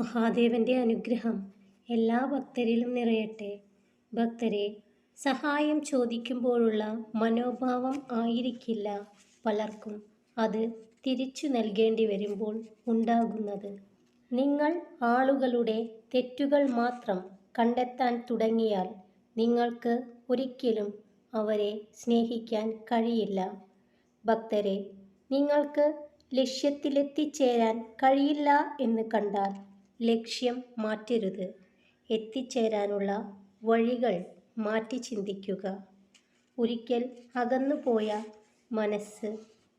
മഹാദേവന്റെ അനുഗ്രഹം എല്ലാ ഭക്തരിലും നിറയട്ടെ. ഭക്തരെ സഹായം ചോദിക്കുമ്പോഴുള്ള മനോഭാവം ആയിരിക്കില്ല പലർക്കും. അത് തിരിച്ചു നൽകേണ്ടി വരുമ്പോൾ ഉണ്ടാകുന്നത്. നിങ്ങൾ ആളുകളുടെ തെറ്റുകൾ മാത്രം കണ്ടെത്താൻ തുടങ്ങിയാൽ നിങ്ങൾക്ക് ഒരിക്കലും അവരെ സ്നേഹിക്കാൻ കഴിയില്ല. ഭക്തരെ നിങ്ങൾക്ക് ലക്ഷ്യത്തിലെത്തിച്ചേരാൻ കഴിയില്ല എന്ന് കണ്ടാൽ ലക്ഷ്യം മാറ്റരുത്. എത്തിച്ചേരാനുള്ള വഴികൾ മാറ്റി ചിന്തിക്കുക. ഒരിക്കൽ അകന്നുപോയ മനസ്സ്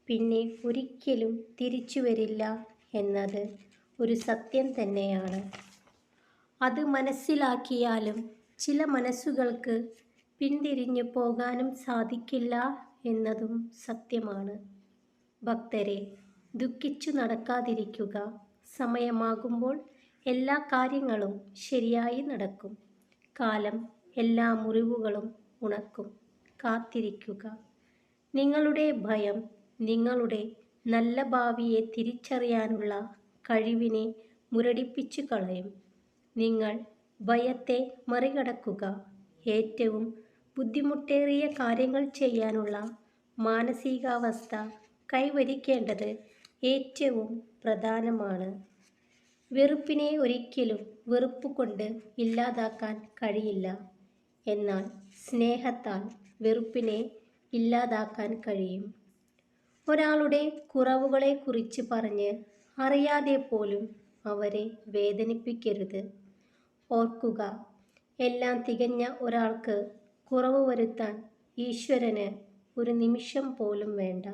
പിന്നെ ഒരിക്കലും തിരിച്ചു വരില്ല എന്നത് ഒരു സത്യം തന്നെയാണ്. അത് മനസ്സിലാക്കിയാലും ചില മനസ്സുകൾക്ക് പിന്തിരിഞ്ഞു പോകാനും സാധിക്കില്ല എന്നതും സത്യമാണ്. ഭക്തരെ ദുഃഖിച്ചു നടക്കാതിരിക്കുക സമയമാകുമ്പോൾ എല്ലാ കാര്യങ്ങളും ശരിയായി നടക്കും. കാലം എല്ലാ മുറിവുകളും ഉണക്കും. കാത്തിരിക്കുക. നിങ്ങളുടെ ഭയം നിങ്ങളുടെ നല്ല ഭാവിയെ തിരിച്ചറിയാനുള്ള കഴിവിനെ മുരടിപ്പിച്ചു കളയും. നിങ്ങൾ ഭയത്തെ മറികടക്കുക. ഏറ്റവും ബുദ്ധിമുട്ടേറിയ കാര്യങ്ങൾ ചെയ്യാനുള്ള മാനസികാവസ്ഥ കൈവരിക്കേണ്ടത് ഏറ്റവും പ്രധാനമാണ്. വെറുപ്പിനെ ഒരിക്കലും വെറുപ്പ് കൊണ്ട് ഇല്ലാതാക്കാൻ കഴിയില്ല. എന്നാൽ സ്നേഹത്താൽ വെറുപ്പിനെ ഇല്ലാതാക്കാൻ കഴിയും. ഒരാളുടെ കുറവുകളെക്കുറിച്ച് പറഞ്ഞ് അറിയാതെ പോലും അവരെ വേദനിപ്പിക്കരുത്. ഓർക്കുക എല്ലാം തികഞ്ഞ ഒരാൾക്ക് കുറവ് വരുത്താൻ ഈശ്വരന് ഒരു നിമിഷം പോലും വേണ്ട.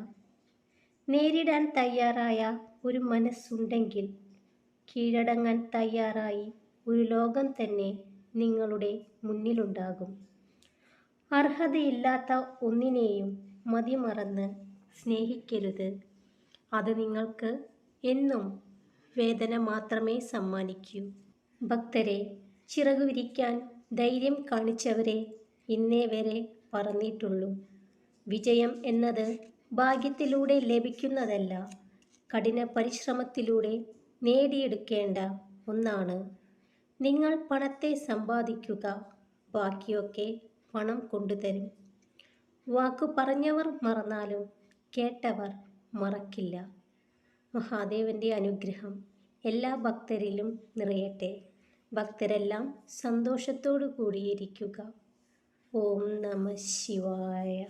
നേരിടാൻ തയ്യാറായ ഒരു മനസ്സുണ്ടെങ്കിൽ കീഴടങ്ങാൻ തയ്യാറായി ഒരു ലോകം തന്നെ നിങ്ങളുടെ മുന്നിലുണ്ടാകും. അർഹതയില്ലാത്ത ഒന്നിനെയും മതിമറന്ന് സ്നേഹിക്കരുത്. അത് നിങ്ങൾക്ക് എന്നും വേദന മാത്രമേ സമ്മാനിക്കൂ. ഭക്തരെ ചിറകു വിരിക്കാൻ ധൈര്യം കാണിച്ചവരെ ഇന്നേ വരെ പറഞ്ഞിട്ടുള്ളൂ. വിജയം എന്നത് ഭാഗ്യത്തിലൂടെ ലഭിക്കുന്നതല്ല കഠിന പരിശ്രമത്തിലൂടെ നേടിയെടുക്കേണ്ട ഒന്നാണ്. നിങ്ങൾ പണത്തെ സമ്പാദിക്കുക ബാക്കിയൊക്കെ പണം കൊണ്ടുതരും. വാക്കു പറഞ്ഞവർ മറന്നാലും കേട്ടവർ മറക്കില്ല. മഹാദേവന്റെ അനുഗ്രഹം എല്ലാ ഭക്തരിലും നിറയട്ടെ. ഭക്തരെല്ലാം സന്തോഷത്തോടു കൂടിയിരിക്കുക. ഓം നമ ശിവായ.